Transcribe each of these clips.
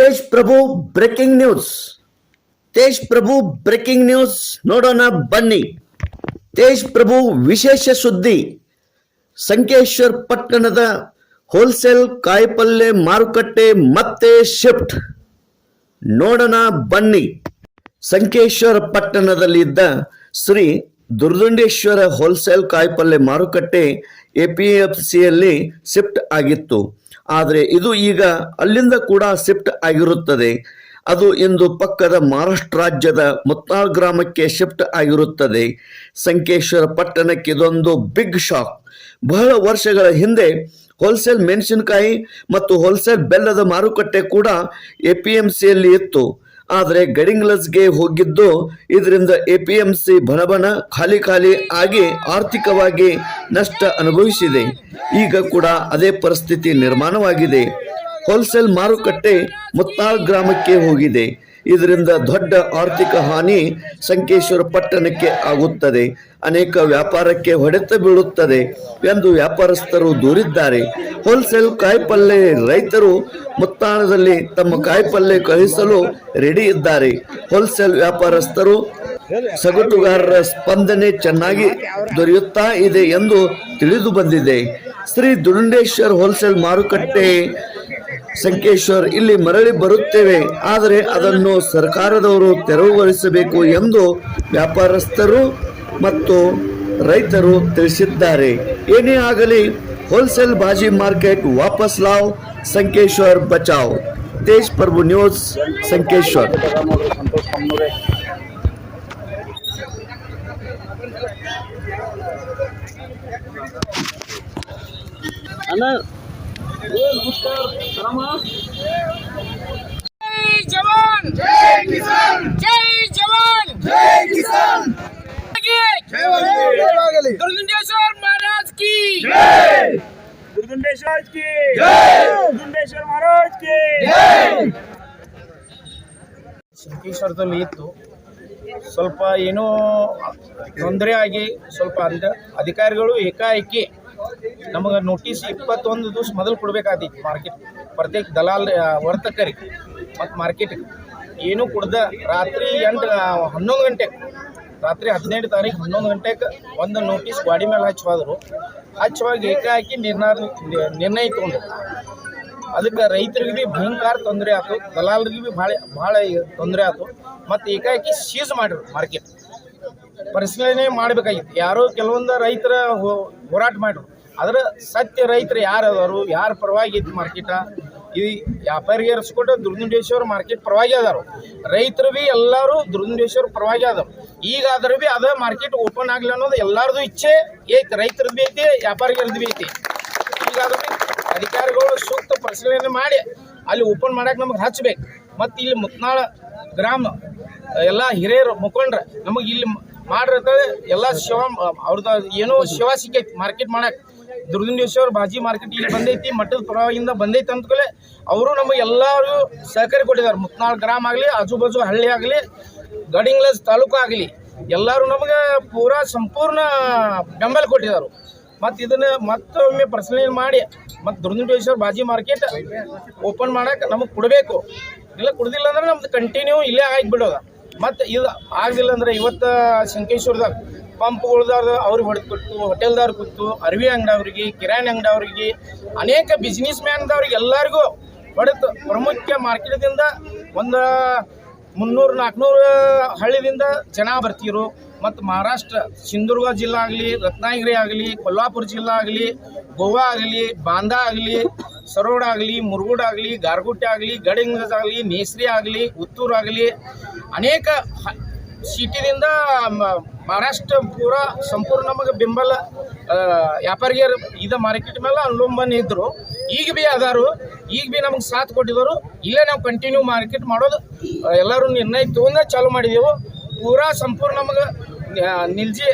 Tej Prabhu breaking news. Tej Prabhu breaking news ನೋಡೋಣ ಬನ್ನಿ. ತೇಜ್ ಪ್ರಭು ವಿಶೇಷ ಸುದ್ದಿ. ಸಂಕೇಶ್ವರ್ ಪಟ್ಟಣದ ಹೋಲ್ಸೇಲ್ ಕಾಯಿಪಲ್ಯ ಮಾರುಕಟ್ಟೆ ಮತ್ತೆ ಶಿಫ್ಟ್. ನೋಡೋಣ ಬನ್ನಿ. ಸಂಕೇಶ್ವರ ಪಟ್ಟಣದಲ್ಲಿದ್ದ ಶ್ರೀ ದುರ್ದುಂಡೇಶ್ವರ ಹೋಲ್ಸೇಲ್ ಕಾಯಿಪಲ್ಯ ಮಾರುಕಟ್ಟೆ ಎಪಿಎಫ್ಸಿಯಲ್ಲಿ ಶಿಫ್ಟ್ ಆಗಿತ್ತು. ಆದರೆ ಇದು ಈಗ ಅಲ್ಲಿಂದ ಕೂಡ ಶಿಫ್ಟ್ ಆಗಿರುತ್ತದೆ. ಅದು ಇಂದು ಪಕ್ಕದ ಮಹಾರಾಷ್ಟ್ರ ರಾಜ್ಯದ ಮುತ್ನಾಳ್ ಗ್ರಾಮಕ್ಕೆ ಶಿಫ್ಟ್ ಆಗಿರುತ್ತದೆ. ಸಂಕೇಶ್ವರ ಪಟ್ಟಣಕ್ಕೆ ಇದೊಂದು ಬಿಗ್ ಶಾಕ್. ಬಹಳ ವರ್ಷಗಳ ಹಿಂದೆ ಹೋಲ್ಸೇಲ್ ಮೆಣಸಿನಕಾಯಿ ಮತ್ತು ಹೋಲ್ಸೇಲ್ ಬೆಲ್ಲದ ಮಾರುಕಟ್ಟೆ ಕೂಡ ಎ ಪಿ ಎಂ ಸಿಯಲ್ಲಿ ಇತ್ತು. ಆದರೆ ಗಡಿಂಗ್ಲಸ್ಗೆ ಹೋಗಿದ್ದು ಇದರಿಂದ ಎ ಪಿ ಎಂ ಸಿ ಬನಬನ ಖಾಲಿ ಖಾಲಿ ಆಗಿ ಆರ್ಥಿಕವಾಗಿ ನಷ್ಟ ಅನುಭವಿಸಿದೆ. ಈಗ ಕೂಡ ಅದೇ ಪರಿಸ್ಥಿತಿ ನಿರ್ಮಾಣವಾಗಿದೆ. ಹೋಲ್ಸೇಲ್ ಮಾರುಕಟ್ಟೆ ಮುತ್ತಾಳ್ ಗ್ರಾಮಕ್ಕೆ ಹೋಗಿದೆ. ಇದರಿಂದ ದೊಡ್ಡ ಆರ್ಥಿಕ ಹಾನಿ ಸಂಕೇಶ್ವರ ಪಟ್ಟಣಕ್ಕೆ ಆಗುತ್ತದೆ. ಅನೇಕ ವ್ಯಾಪಾರಕ್ಕೆ ಹೊಡೆತ ಬೀಳುತ್ತದೆ ಎಂದು ವ್ಯಾಪಾರಸ್ಥರು ದೂರಿದ್ದಾರೆ. ಹೋಲ್ಸೇಲ್ ಕಾಯಿಪಲ್ಲೆ ರೈತರು ಮುತ್ತಾಣದಲ್ಲಿ ತಮ್ಮ ಕಾಯಿಪಲ್ಲೆ ಕಳುಹಿಸಲು ರೆಡಿ ಇದ್ದಾರೆ. ಹೋಲ್ಸೇಲ್ ವ್ಯಾಪಾರಸ್ಥರು ಸಗಟುಗಾರರ ಸ್ಪಂದನೆ ಚೆನ್ನಾಗಿ ದೊರೆಯುತ್ತಾ ಇದೆ ಎಂದು ತಿಳಿದು ಬಂದಿದೆ. ಶ್ರೀ ದುರುಂಡೇಶ್ವರ್ ಹೋಲ್ಸೇಲ್ ಮಾರುಕಟ್ಟೆ ಸಂಕೇಶ್ವರ್ ಇಲ್ಲಿ ಮರಳಿ ಬರುತ್ತೇವೆ. ಆದರೆ ಅದನ್ನು ಸರ್ಕಾರದವರು ತೆರವುಗೊಳಿಸಬೇಕು ಎಂದು ವ್ಯಾಪಾರಸ್ಥರು ಮತ್ತು ರೈತರು ತಿಳಿಸಿದ್ದಾರೆ ಏನೇ ಆಗಲಿ ಹೋಲ್ಸೇಲ್ ಬಾಜಿ ಮಾರ್ಕೆಟ್ ವಾಪಸ್ ಲಾವ್ ಸಂಕೇಶ್ವರ್ ಬಚಾವ್ ತೇಜ್ ಪ್ರಭು ನ್ಯೂಸ್ ಸಂಕೇಶ್ವರ್ ಸಂತೋಷ್ ಕಮ್ಮನೂರೇ ಅಣ್ಣ जय जवान जय किसान जय जवान जय किसान దుర్గుండేశ్వర్ ಶಂಕೇಶ್ವರದಲ್ಲಿ ಇತ್ತು. ಸ್ವಲ್ಪ ಏನೋ ತೊಂದರೆ ಆಗಿ ಸ್ವಲ್ಪ ಅಂದ ಅಧಿಕಾರಿಗಳು ಏಕಾಏಕಿ ನಮಗೆ ನೋಟಿಸ್ ಇಪ್ಪತ್ತೊಂದು ದಿವಸ ಮೊದಲು ಕೊಡಬೇಕಾದಿತ್ತು ಮಾರ್ಕೆಟ್ ಪ್ರತ್ಯೇಕ ದಲಾಲ್ ವರ್ತಕರಿಗೆ ಮತ್ತು ಮಾರ್ಕೆಟ್ ಏನೂ ಕೊಡ್ದ ರಾತ್ರಿ ಎಂಟು ಹನ್ನೊಂದು ಗಂಟೆ. ರಾತ್ರಿ ಹದಿನೆಂಟು ತಾರೀಕು ಹನ್ನೊಂದು ಗಂಟೆಗೆ ಒಂದು ನೋಟಿಸ್ ಗಾಡಿ ಮೇಲೆ ಹಚ್ಚುವಾದ್ರು. ಹಚ್ಚುವಾಗ ಏಕಾಏಕಿ ನಿರ್ಣಯ ನಿರ್ಣಯ ತಗೊಂಡು ಅದಕ್ಕೆ ರೈತರಿಗೆ ಭೀ ಭಯಂಕರ ತೊಂದರೆ ಆಯ್ತು ದಲಾಲರಿಗೆ ಭೀ ಭಾಳ ಭಾಳ ತೊಂದರೆ ಆಯ್ತು ಮತ್ತು ಏಕಾಕಿ ಸೀಸ್ ಮಾಡಿರು ಮಾರ್ಕೆಟ್ ಪರಿಶೀಲನೆ ಮಾಡಬೇಕಾಗಿತ್ತು. ಯಾರೋ ಕೆಲವೊಂದು ರೈತರ ಹೋರಾಟ ಮಾಡಿರು. ಅದರ ಸತ್ಯ ರೈತರು ಯಾರು ಅದಾರು ಯಾರ ಪರವಾಗಿ ಇತ್ತು ಮಾರ್ಕೆಟ ಈ ವ್ಯಾಪಾರಿಗೆ ಇರಿಸ್ಕೊಟ್ಟು ದುರ್ಗುಂಡೇಶ್ವರ ಮಾರ್ಕೆಟ್ ಪರವಾಗಿ ಅದಾರು. ರೈತರು ಭೀ ಎಲ್ಲರೂ ದುರ್ಗುಂಡೇಶ್ವರ ಪರವಾಗಿ ಈಗ ಆದ್ರೆ ಭೀ ಅದ ಮಾರ್ಕೆಟ್ ಓಪನ್ ಆಗಲಿ ಅನ್ನೋದು ಎಲ್ಲರದು ಇಚ್ಛೆ ಐತಿ ರೈತರದ್ದು ಭೀ ಐತಿ ವ್ಯಾಪಾರಿಗರದ್ದು ಭೀ ಐತಿ. ಈಗಾದ್ರೂ ಅಧಿಕಾರಿಗಳು ಸೂಕ್ತ ಪರಿಶೀಲನೆ ಮಾಡಿ ಅಲ್ಲಿ ಓಪನ್ ಮಾಡಕ್ಕೆ ನಮಗೆ ಹಚ್ಬೇಕು. ಮತ್ತು ಇಲ್ಲಿ ಮುತ್ನಾಳ ಗ್ರಾಮ, ಎಲ್ಲ ಹಿರಿಯರು, ಮುಖಂಡ್ರ ನಮಗೆ ಇಲ್ಲಿ ಮಾಡಿರ್ತದೆ ಎಲ್ಲ ಶಿವ ಅವ್ರದ್ದು ಏನೋ ಶಿವ ಸಿಕ್ಕೈತಿ ಮಾರ್ಕೆಟ್ ಮಾಡಕ್ಕೆ ದುರ್ಗುಂಡೇಶ್ವರ ಬಾಜಿ ಮಾರ್ಕೆಟ್ ಇಲ್ಲಿ ಬಂದೈತಿ, ಮಠದ ಪರವಾಗಿಂದ ಬಂದೈತಿ ಅಂದ್ಕೂಲೆ ಅವರು ನಮಗೆ ಎಲ್ಲರೂ ಸಹಕಾರಿ ಕೊಟ್ಟಿದ್ದಾರೆ ಮುತ್ನಾಳ್ ಗ್ರಾಮ ಆಗಲಿ ಆಜು ಬಾಜು ಹಳ್ಳಿ ಆಗಲಿ ಗಡಿಂಗ್ಲಸ್ ತಾಲೂಕು ಆಗಲಿ, ಎಲ್ಲರೂ ನಮಗೆ ಪೂರಾ ಸಂಪೂರ್ಣ ಬೆಂಬಲ ಕೊಟ್ಟಿದ್ದಾರೆ ಮತ್ತು ಇದನ್ನ ಮತ್ತೊಮ್ಮೆ ಪರಿಶೀಲನೆ ಮಾಡಿ, ಮತ್ತು ದುರ್ಗುಂಡೇಶ್ವರ ಬಾಜಿ ಮಾರ್ಕೆಟ್ ಓಪನ್ ಮಾಡಕ್ಕೆ ನಮಗೆ ಕೊಡಬೇಕು. ಇಲ್ಲ ಕುಡ್ದಿಲ್ಲ ಅಂದ್ರೆ ನಮ್ದು ಕಂಟಿನ್ಯೂ ಇಲ್ಲೇ ಆಗಿಬಿಡೋದ. ಮತ್ತು ಇದು ಆಗಲಿಲ್ಲ ಅಂದ್ರೆ ಇವತ್ತು ಶಂಕೇಶ್ವರದಾಗ ಪಂಪ್ಗಳ್ದಾರ ಅವ್ರಿಗೆ ಹೊಡೆದು ಕೊಟ್ಟು ಹೋಟೆಲ್ದವ್ರಿಗೆ ಕೊಟ್ಟು ಅರವಿ ಅಂಗಡಿಯವ್ರಿಗೆ, ಕಿರಾಣಿ ಅಂಗಡಿಯವ್ರಿಗೆ, ಅನೇಕ ಬಿಸ್ನೆಸ್ ಮ್ಯಾನ್ದವ್ರಿಗೆ ಎಲ್ಲರಿಗೂ ಹೊಡೆದು ಪ್ರಮುಖ ಮಾರ್ಕೆಟ್ದಿಂದ ಒಂದು ಮುನ್ನೂರು ನಾಲ್ಕುನೂರು ಹಳ್ಳಿದಿಂದ ಜನ ಬರ್ತಿರು ಮತ್ತು ಮಹಾರಾಷ್ಟ್ರ ಸಿಂಧುರ್ಗ ಜಿಲ್ಲಾ ಆಗಲಿ, ರತ್ನಗಿರಿ ಆಗಲಿ, ಕೊಲ್ಲಾಪುರ ಜಿಲ್ಲಾ ಆಗಲಿ, ಗೋವಾ ಆಗಲಿ, ಬಾಂದಾ ಆಗಲಿ, ಸರೋಡ್ ಆಗಲಿ, ಮುರುಗುಡ್ ಆಗಲಿ, ಗಾರ್ಗುಟ್ಟೆ ಆಗಲಿ ಗಡಿಂಗ್ ಆಗಲಿ ನೇಸ್ರಿ ಆಗಲಿ, ಉತ್ತೂರು ಆಗಲಿ, ಅನೇಕ ಸಿಟಿದಿಂದ ಮಹಾರಾಷ್ಟ್ರ ಪೂರ ಸಂಪೂರ್ಣ ನಮಗೆ ಬೆಂಬಲ ಆ, ವ್ಯಾಪಾರಿಗರು ಇದ ಮಾರ್ಕೆಟ್ ಮೇಲೆ ಅನುಲಂಬನೆ ಇದ್ದರು ಈಗ ಭೀ ಅದಾರು. ಈಗ ಭೀ ನಮಗೆ ಸಾಥ್ ಕೊಟ್ಟಿದ್ದರು ಇಲ್ಲೇ ನಾವು ಕಂಟಿನ್ಯೂ ಮಾರ್ಕೆಟ್ ಮಾಡೋದು. ಎಲ್ಲರೂ ನಿರ್ಣಯ ತೊಗೊಂಡ ಚಾಲು ಮಾಡಿದೆವು. ಪೂರಾ ಸಂಪೂರ್ಣ ನಮಗೆ ನಿಲ್ಜಿ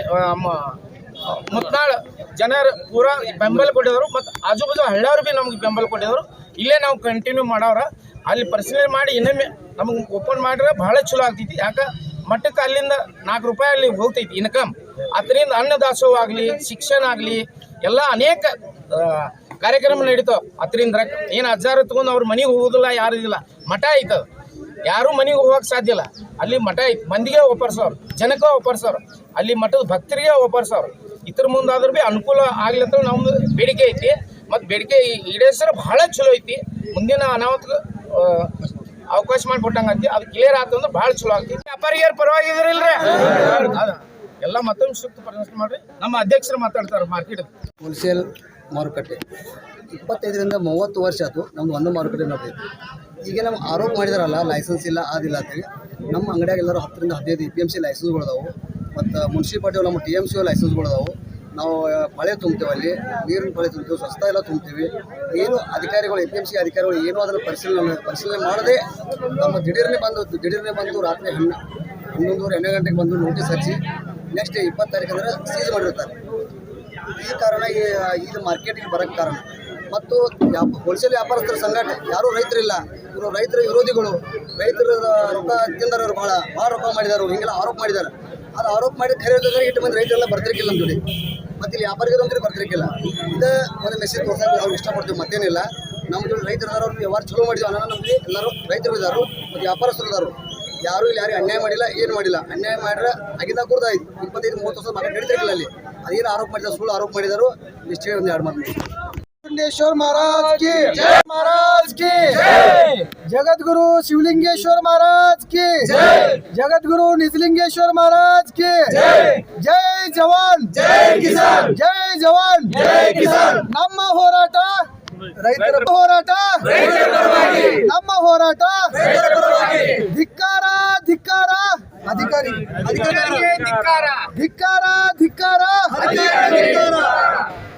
ಮುತ್ನಾಳ್ ಜನರು ಪೂರ ಬೆಂಬಲ ಕೊಟ್ಟಿದ್ರು. ಮತ್ತು ಆಜು ಬಾಜು ಹಳ್ಳಿಯವ್ರು ಭೀ ನಮ್ಗೆ ಬೆಂಬಲ ಕೊಟ್ಟಿದ್ರು. ಇಲ್ಲೇ ನಾವು ಕಂಟಿನ್ಯೂ ಮಾಡವ್ರ. ಅಲ್ಲಿ ಪರಿಶೀಲನೆ ಮಾಡಿ ಇನ್ನೊಮ್ಮೆ ನಮಗೆ ಓಪನ್ ಮಾಡಿದ್ರೆ ಭಾಳ ಚಲೋ ಆಗ್ತೈತಿ. ಯಾಕೆ? ಮಟ್ಟಕ್ಕೆ ಅಲ್ಲಿಂದ ನಾಲ್ಕು ರೂಪಾಯಿ ಅಲ್ಲಿ ಹೋಗ್ತೈತಿ ಇನ್ಕಮ್. ಅದರಿಂದ ಅನ್ನದಾಸೋಹ ಆಗಲಿ ಶಿಕ್ಷಣ ಆಗಲಿ ಎಲ್ಲ ಅನೇಕ ಕಾರ್ಯಕ್ರಮ ನಡೀತಾವ. ಅದರಿಂದ ಏನು ಹಜಾರು ತಗೊಂಡು ಅವ್ರ ಮನೆಗೆ ಹೋಗೋದಿಲ್ಲ, ಯಾರು ಇದಿಲ್ಲ. ಮಠ ಐತದ. ಯಾರೂ ಮನೆಗೆ ಹೋಗಕ್ಕೆ ಸಾಧ್ಯ ಇಲ್ಲ. ಅಲ್ಲಿ ಮಠ ಐತಿ. ಮಂದಿಗೆ ಒಪ್ಪರ್ಸೋರು, ಜನಕ್ಕೆ ಒಪ್ಪರ್ಸೋರು. ಅಲ್ಲಿ ಮಠದ ಭಕ್ತರಿಗೆ ಒಪ್ಪರ್ಸೋರು. ಇದ್ರ ಮುಂದಾದ್ರೂ ಭೀ ಅನುಕೂಲ ಆಗ್ಲತ್ತ ನಮ್ದು ಬೇಡಿಕೆ ಐತಿ. ಮತ್ತು ಬೇಡಿಕೆ ಈಡೇರಿಸಿದ್ರೆ ಬಹಳ ಚಲೋ ಐತಿ. ಮುಂದಿನ ಅನಾಹುತ ಅವಕಾಶ ಮಾಡಿಕೊಟ್ಟಂಗೆ ಐತಿ ಅದು ಕ್ಲಿಯರ್ ಆಯ್ತು ಅಂದ್ರೆ ಭಾಳ ಚಲೋ ಆಗ್ತಿ ವ್ಯಾಪಾರಿಗಾರ ಪರವಾಗಿದ್ರಿಲ್ರಿ ಅದ. ಎಲ್ಲ ಮತ್ತೊಂದು ಸೂಕ್ತ ಪ್ರದರ್ಶನ ಮಾಡ್ರಿ. ನಮ್ಮ ಅಧ್ಯಕ್ಷರು ಮಾತಾಡ್ತಾರೆ ಮಾರ್ಕೆಟ್ ಹೋಲ್ಸೇಲ್ ಮಾರುಕಟ್ಟೆ. ಇಪ್ಪತ್ತೈದರಿಂದ ಮೂವತ್ತು ವರ್ಷ ಆಯ್ತು ನಮ್ದು ಒಂದು ಮಾರುಕಟ್ಟೆ ನೋಡ್ತೀವಿ ಈಗ ನಮ್ಮ ಆರೋಪ ಮಾಡಿದಾರಲ್ಲ ಲೈಸೆನ್ಸ್ ಇಲ್ಲ ಅದಿಲ್ಲ ಅಂತೇಳಿ. ನಮ್ಮ ಅಂಗಡಿಯಾಗ ಎಲ್ಲರೂ ಹತ್ತರಿಂದ ಹದಿನೈದು ಇ ಪಿ ಎಂ ಸಿ ಲೈಸೆನ್ಸ್ಗಳದಾವು ಮತ್ತು ಮುನ್ಸಿಪಾಲ್ಟಿ ನಮ್ಮ ಟಿ ಎಂ ಸಿ ಲೈಸೆನ್ಸ್ಗಳದಾವು ನಾವು ಮಳೆ ತುಂಬ್ತೇವೆ ಅಲ್ಲಿ. ನೀರಿನ ಮಳೆ ತುಂಬ್ತೀವಿ, ಸ್ವಸ್ಥ ಎಲ್ಲ ತುಂಬ್ತೀವಿ. ಏನು ಅಧಿಕಾರಿಗಳು, ಎ ಪಿ ಎಂ ಸಿ ಅಧಿಕಾರಿಗಳು ಏನೂ ಅದನ್ನು ಪರಿಶೀಲನೆ ಪರಿಶೀಲನೆ ಮಾಡದೆ ನಮ್ಮ ದಿಢೀರನೇ ಬಂದು ದಿಢೀರನೇ ಬಂದು ರಾತ್ರಿ ಹನ್ನ, ಹನ್ನೊಂದುವರೆ, ಹನ್ನೆರಡು ಗಂಟೆಗೆ ಬಂದು ನೋಟಿಸ್ ಹಚ್ಚಿ ನೆಕ್ಸ್ಟ್ ಇಪ್ಪತ್ತು ತಾರೀಕು ಅಂದರೆ ಸೀಸ್ ಮಾಡಿರ್ತಾರೆ. ಈ ಕಾರಣ ಈ ಇದು ಮಾರ್ಕೆಟಿಗೆ ಬರೋಕ್ಕೆ ಕಾರಣ. ಮತ್ತು ಹೋಲ್ಸೇಲ್ ವ್ಯಾಪಾರಸ್ಥರ ಸಂಘಟನೆ, ಯಾರೂ ರೈತರಿಲ್ಲ. ಇವರು ರೈತರ ವಿರೋಧಿಗಳು. ರೈತರ ರೊಕ್ಕ ತಿಂದರ ಭಾಳ. ಭಾಳ ರೊಕ್ಕ ಮಾಡಿದಾರು. ಹಿಂಗೆಲ್ಲ ಆರೋಪ ಮಾಡಿದ್ದಾರೆ ಅದು ಆರೋಪ ಮಾಡಿ ಖರೀದಿದ್ರೆ ಇಟ್ಟು ಮಂದಿ ರೈತರೆಲ್ಲ ಬರ್ತಿರ್ಕಿಲ್ಲ ಅಂತ ಜೋಡಿ ಮತ್ತು ಇಲ್ಲಿ ವ್ಯಾಪಾರಿಗರು ಅಂದ್ರೆ ಬರ್ತಿರ್ಕಿಲ್ಲ ಇದು ಒಂದು ಮೆಸೇಜ್ ಕೊಡ್ತಾ ಅವ್ರು ಇಷ್ಟಪಡ್ತೀವಿ ಮತ್ತೇನಿಲ್ಲ. ನಮ್ಮ ಜೋಡಿ ರೈತರು ಇದಾರೆ ಅವ್ರು ವ್ಯವಹಾರ ಚಲೋ ಮಾಡಿದ್ವಿ ಅನ್ನೋ ನಮಗೆ ಎಲ್ಲರೂ ರೈತರು ಇದ್ದಾರೆ ಮತ್ತು ವ್ಯಾಪಾರಸ್ಥರು ಇದ್ದಾರು ಯಾರು ಇಲ್ಲಿ ಯಾರಿಗೆ ಅನ್ಯಾಯ ಮಾಡಿಲ್ಲ, ಏನು ಮಾಡಿಲ್ಲ. ಅನ್ಯಾಯ ಮಾಡಿದ್ರೆ ಆಗಿಂದ ಕೂಡ ಇಪ್ಪತ್ತೈದು, ಮೂವತ್ತು ವರ್ಷ ಮಗ ನಡೀತಿರ್ಲಿಲ್ಲ ಅಲ್ಲಿ. ಅದೇನು ಆರೋಪ ಮಾಡಿದ, ಸುಳ್ಳು ಆರೋಪ ಮಾಡಿದಾರು. ಇಷ್ಟೇ ಒಂದು ಎರಡು ಮಾತು शिवलिंगेश्वर महाराज की जय महाराज की जगत गुरु शिवलिंगेश्वर महाराज की जगत गुरु निजलिंगेश्वर महाराज की जय जवान जय किसान जय जवान जय किसान ನಮ್ಮ ಹೋರಾಟ ರೈತರ ಹೋರಾಟ ನಮ್ಮ ಹೋರಾಟ ಧಿಕ್ಕಾರ ಧಿಕ್ಕಾರ ಅಧಿಕಾರಿ ಧಿಕ್ಕಾರ ಧಿಕ್ಕಾರ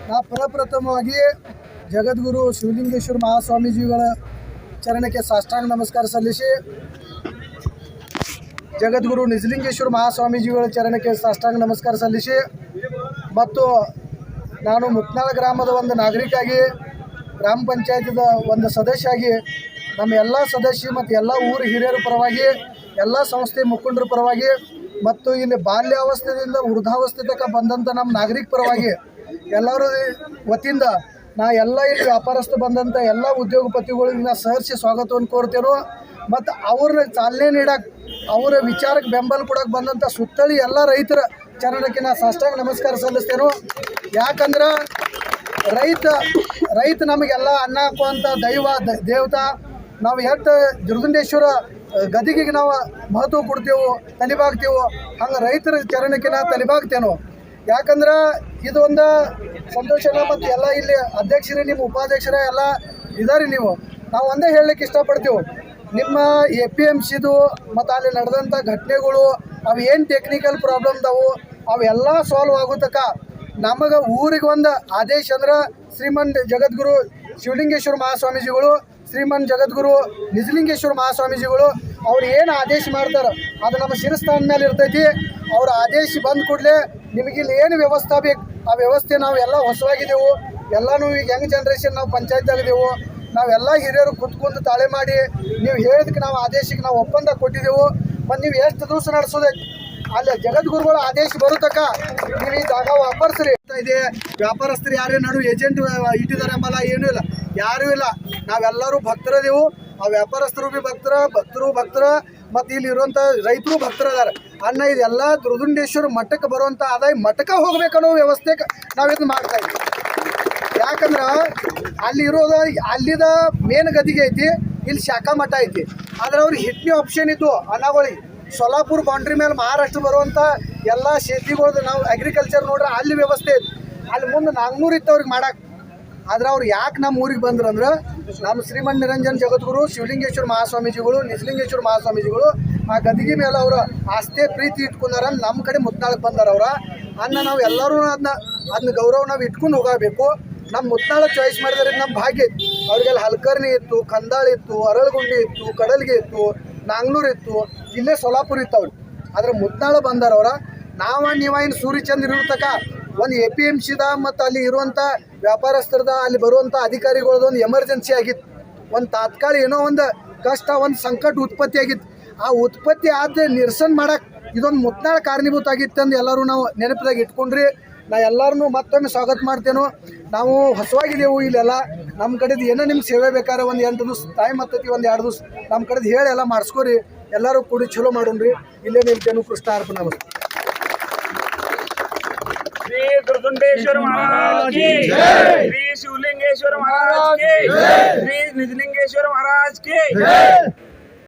ನಾ ಪ್ರಪ್ರಥಮವಾಗಿ ಜಗದ್ಗುರು ಶಿವಲಿಂಗೇಶ್ವರ ಮಹಾಸ್ವಾಮೀಜಿಗಳ ಚರಣಕ್ಕೆ ಸಾಷ್ಟಾಂಗ ನಮಸ್ಕಾರ ಸಲ್ಲಿಸಿ ಜಗದ್ಗುರು ನಿಜಲಿಂಗೇಶ್ವರ ಮಹಾಸ್ವಾಮೀಜಿಗಳ ಚರಣಕ್ಕೆ ಸಾಷ್ಟಾಂಗ ನಮಸ್ಕಾರ ಸಲ್ಲಿಸಿ ಮತ್ತು ನಾನು ಮುಕ್ನಾಳ ಗ್ರಾಮದ ಒಂದು ನಾಗರಿಕಾಗಿ, ಗ್ರಾಮ ಪಂಚಾಯತಿದ ಒಂದು ಸದಸ್ಯಾಗಿ, ನಮ್ಮ ಎಲ್ಲ ಸದಸ್ಯ ಮತ್ತು ಎಲ್ಲ ಊರು ಹಿರಿಯರ ಪರವಾಗಿ, ಎಲ್ಲ ಸಂಸ್ಥೆ ಮುಖಂಡರ ಪರವಾಗಿ ಮತ್ತು ಇಲ್ಲಿ ಬಾಲ್ಯಾವಸ್ಥೆಯಿಂದ ವೃದ್ಧಾವಸ್ಥೆ ತಕ್ಕ ಬಂದಂಥ ನಮ್ಮ ನಾಗರಿಕ ಪರವಾಗಿ ಎಲ್ಲರ ವತಿಯಿಂದ ನಾ ಎಲ್ಲ ಇಲ್ಲಿ ವ್ಯಾಪಾರಸ್ಥ ಬಂದಂಥ ಎಲ್ಲ ಉದ್ಯೋಗಪತಿಗಳಿಗೆ ನಾ ಸಹರ್ಷಿ ಸ್ವಾಗತವನ್ನು ಕೋರ್ತೇನೋ, ಮತ್ತು ಅವ್ರನ್ನ ಚಾಲನೆ ನೀಡಕ್ಕೆ ಅವರ ವಿಚಾರಕ್ಕೆ ಬೆಂಬಲ ಕೊಡೋಕೆ ಬಂದಂಥ ಸುತ್ತಳಿ ಎಲ್ಲ ರೈತರ ಚರಣಕ್ಕೆ ನಾ ಸಾಷ್ಟಾಂಗ ನಮಸ್ಕಾರ ಸಲ್ಲಿಸ್ತೇನೋ. ಯಾಕಂದ್ರೆ ರೈತ ರೈತ ನಮಗೆಲ್ಲ ಅನ್ನ ಹಾಕುವಂಥ ದೈವ ದೇವತಾ, ನಾವು ಎಷ್ಟು ದುರ್ಗುಂಡೇಶ್ವರ ಗದಿಗೆಗೆ ನಾವು ಮಹತ್ವ ಕೊಡ್ತೇವೋ, ತಲೆಬಾಗ್ತೇವೋ, ಹಂಗೆ ರೈತರ ಚರಣಕ್ಕೆ ನಾ ತಲಿಬಾಗ್ತೇನೋ. ಯಾಕಂದ್ರೆ ಇದು ಒಂದು ಸಂತೋಷನ ಮತ್ತು ಎಲ್ಲ ಇಲ್ಲಿ ಅಧ್ಯಕ್ಷರೇ, ನಿಮ್ಮ ಉಪಾಧ್ಯಕ್ಷರ ಎಲ್ಲ ಇದಾರೆ ನೀವು. ನಾವು ಒಂದೇ ಹೇಳಲಿಕ್ಕೆ ಇಷ್ಟಪಡ್ತೀವಿ. ನಿಮ್ಮ ಎ ಪಿ ಎಂ ಸಿದು ಮತ್ತು ಅಲ್ಲಿ ನಡೆದಂಥ ಘಟನೆಗಳು ಅವು ಟೆಕ್ನಿಕಲ್ ಪ್ರಾಬ್ಲಮ್ದವು ಅವೆಲ್ಲ ಸಾಲ್ವ್ ಆಗೋ ತನಕ ನಮಗೆ ಊರಿಗೆ ಒಂದು ಆದೇಶ ಅಂದ್ರೆ ಶ್ರೀಮನ್ ಜಗದ್ಗುರು ಶಿವಲಿಂಗೇಶ್ವರ ಮಹಾಸ್ವಾಮೀಜಿಗಳು ಶ್ರೀಮನ್ ಜಗದ್ಗುರು ನಿಜಲಿಂಗೇಶ್ವರ ಮಹಾಸ್ವಾಮೀಜಿಗಳು, ಅವ್ರು ಏನು ಆದೇಶ ಮಾಡ್ತಾರೆ, ಅದು ನಮ್ಮ ಶಿರಸ್ಥಾನ ಮೇಲೆ ಇರ್ತೈತಿ. ಅವ್ರ ಆದೇಶ ಬಂದ ಕೂಡಲೇ ನಿಮಗೆ ಇಲ್ಲಿ ಏನು ವ್ಯವಸ್ಥೆ ಬೇಕು? ಆ ವ್ಯವಸ್ಥೆ ನಾವು ಎಲ್ಲ ಹೊಸವಾಗಿದ್ದೆವು ಎಲ್ಲನೂ ಈಗ ಯಂಗ್ ಜನ್ರೇಷನ್ ನಾವು ಪಂಚಾಯತ್ದಾಗಿದ್ದೆವು ನಾವೆಲ್ಲ ಹಿರಿಯರು ಕುತ್ಕೊಂಡು ತಾಳೆ ಮಾಡಿ ನೀವು ಹೇಳಿದಕ್ಕೆ ನಾವು ಆದೇಶಕ್ಕೆ ನಾವು ಒಪ್ಪಂದ ಕೊಟ್ಟಿದ್ದೆವು ಮತ್ತು ನೀವು ಎಷ್ಟು ದಿವಸ ನಡೆಸೋದೈತಿ? ಅಲ್ಲಿ ಜಗದ್ಗುರುಗಳು ಆದೇಶ ಬರುತ್ತಕ ನೀವು ಈ ಜಾಗ ವಾಪರ್ಸ್ರಿ ಇದೆ. ವ್ಯಾಪಾರಸ್ಥರು ಯಾರೇ ನಡು ಏಜೆಂಟ್ ಇಟ್ಟಿದ್ದಾರೆ ಎಂಬಲ್ಲ ಏನೂ ಇಲ್ಲ. ಯಾರೂ ಇಲ್ಲ. ನಾವೆಲ್ಲರೂ ಭಕ್ತರದೇವು. ಆ ವ್ಯಾಪಾರಸ್ಥರು ಭಕ್ತರ, ಭಕ್ತರು ಭಕ್ತರ. ಮತ್ತು ಇಲ್ಲಿ ಇರುವಂಥ ರೈತರು ಭಕ್ತರು ಅದಾರ ಅನ್ನ ಇದೆಲ್ಲ ದುರ್ದುಂಡೇಶ್ವರ ಮಠಕ್ಕೆ ಬರುವಂಥ ಆದಾಯ ಮಠಕ್ಕೆ ಹೋಗ್ಬೇಕನ್ನೋ ವ್ಯವಸ್ಥೆ ನಾವು ಇದನ್ನ ಮಾಡ್ತಾ ಇದ್ದೀವಿ ಯಾಕಂದ್ರೆ ಅಲ್ಲಿ ಇರೋದ, ಅಲ್ಲಿದ ಮೇನ್ ಗದಿಗೆ ಐತಿ, ಇಲ್ಲಿ ಶಾಖಾ ಮಠ ಐತಿ. ಆದ್ರೆ ಅವ್ರಿಗೆ ಹಿಟ್ನಿ ಆಪ್ಷನ್ ಇತ್ತು ಅನ್ನಗಳಿಗೆ ಸೊಲ್ಲಾಪುರ ಬೌಂಡ್ರಿ ಮೇಲೆ ಮಹಾರಾಷ್ಟ್ರ ಬರುವಂಥ ಎಲ್ಲ ಶೇತಿಗಳ್ದು ನಾವು ಅಗ್ರಿಕಲ್ಚರ್ ನೋಡ್ರೆ ಅಲ್ಲಿ ವ್ಯವಸ್ಥೆ ಐತಿ. ಅಲ್ಲಿ ಮುಂದೆ ನಾಲ್ಕುನೂರು ಇತ್ತು ಅವ್ರಿಗೆ ಮಾಡಕ್ಕೆ ಆದ್ರೆ ಅವ್ರು ಯಾಕೆ ನಮ್ಮ ಊರಿಗೆ ಬಂದ್ರು ಅಂದ್ರೆ ನಮ್ಮ ಶ್ರೀಮನ್ ನಿರಂಜನ್ ಜಗದ್ಗುರು, ಶಿವಲಿಂಗೇಶ್ವರ ಮಹಾಸ್ವಾಮೀಜಿಗಳು ನಿಜಲಿಂಗೇಶ್ವರ ಮಹಾಸ್ವಾಮೀಜಿಗಳು, ಆ ಗದಿಗೆ ಮೇಲೆ ಅವರ ಆಸ್ತೆ ಪ್ರೀತಿ ಇಟ್ಕೊಂಡಾರ ನಮ್ಮ ಕಡೆ ಮುತ್ನಾಳಕ್ಕೆ ಬಂದಾರ ಅವ್ರ. ಅನ್ನ ನಾವು ಎಲ್ಲರೂ ಅದನ್ನ ಅದನ್ನ ಗೌರವ ನಾವು ಇಟ್ಕೊಂಡು ಹೋಗಬೇಕು ನಮ್ಮ ಮುತ್ತಾಳ ಚಾಯ್ಸ್ ಮಾಡಿದ್ರೆ ನಮ್ಮ ಭಾಗ್ಯ ಅವ್ರಿಗೆಲ್ಲ ಹಲ್ಕರ್ಣಿ ಇತ್ತು, ಕಂದಾಳ ಇತ್ತು, ಅರಳಗುಂಡಿ ಇತ್ತು, ಕಡಲ್ಗೆ ಇತ್ತು, ನಾಂಗ್ಳೂರು ಇತ್ತು, ಇಲ್ಲೇ ಸೊಲಾಪುರ ಇತ್ತು ಅವ್ರು. ಆದ್ರೆ ಮುತ್ತಾಳ ಬಂದಾರ ಅವ್ರ. ನಾವ, ನೀವ ಏನು ಸೂರ್ಯಚಂದ್ರ ಇರೋ ಒಂದು ಎ ಪಿ ಎಂ ಸಿದ ಮತ್ತು ಅಲ್ಲಿ ಇರುವಂಥ ವ್ಯಾಪಾರಸ್ಥರದ, ಅಲ್ಲಿ ಬರುವಂಥ ಅಧಿಕಾರಿಗಳದ್ದು ಒಂದು ಎಮರ್ಜೆನ್ಸಿ ಆಗಿತ್ತು. ಒಂದು ತಾತ್ಕಾಲ ಏನೋ ಒಂದು ಕಷ್ಟ, ಒಂದು ಸಂಕಟ ಉತ್ಪತ್ತಿ ಆಗಿತ್ತು. ಆ ಉತ್ಪತ್ತಿ ಆದ ನಿರ್ಸನ್ ಮಾಡಕ್ಕೆ ಇದೊಂದು ಮುತ್ನಾಳ ಕಾರಣೀಭೂತ ಆಗಿತ್ತು ಅಂದು ಎಲ್ಲರೂ ನಾವು ನೆನಪಿದಾಗ ಇಟ್ಕೊಂಡ್ರಿ. ನಾ ಎಲ್ಲರನ್ನೂ ಮತ್ತೊಮ್ಮೆ ಸ್ವಾಗತ ಮಾಡ್ತೇನೋ. ನಾವು ಹೊಸವಾಗಿದ್ದೇವು ಇಲ್ಲೆಲ್ಲ. ನಮ್ಮ ಕಡೆದು ಏನೋ ನಿಮ್ಗೆ ಸೇವೆ ಬೇಕಾದ್ರೆ ಒಂದು ಎಂಟು ದಿವ್ಸ ಟೈಮ್ ಹತ್ತತಿ ಒಂದು ಎರಡು ದಿವ್ಸ. ನಮ್ಮ ಕಡೆದು ಹೇಳಿ ಎಲ್ಲ ಮಾಡಿಸ್ಕೊರಿ. ಎಲ್ಲರೂ ಕೂಡಿ ಚಲೋ ಮಾಡೋಣ್ರಿ. ಇಲ್ಲೇ ನಿಲ್ತೇನು ಕೃಷ್ಣ ಅರ್ಪಣೆ त्रिदुंडेश्वर महाराज की श्री शिवलिंगेश्वर महाराज की श्री निजलिंगेश्वर महाराज की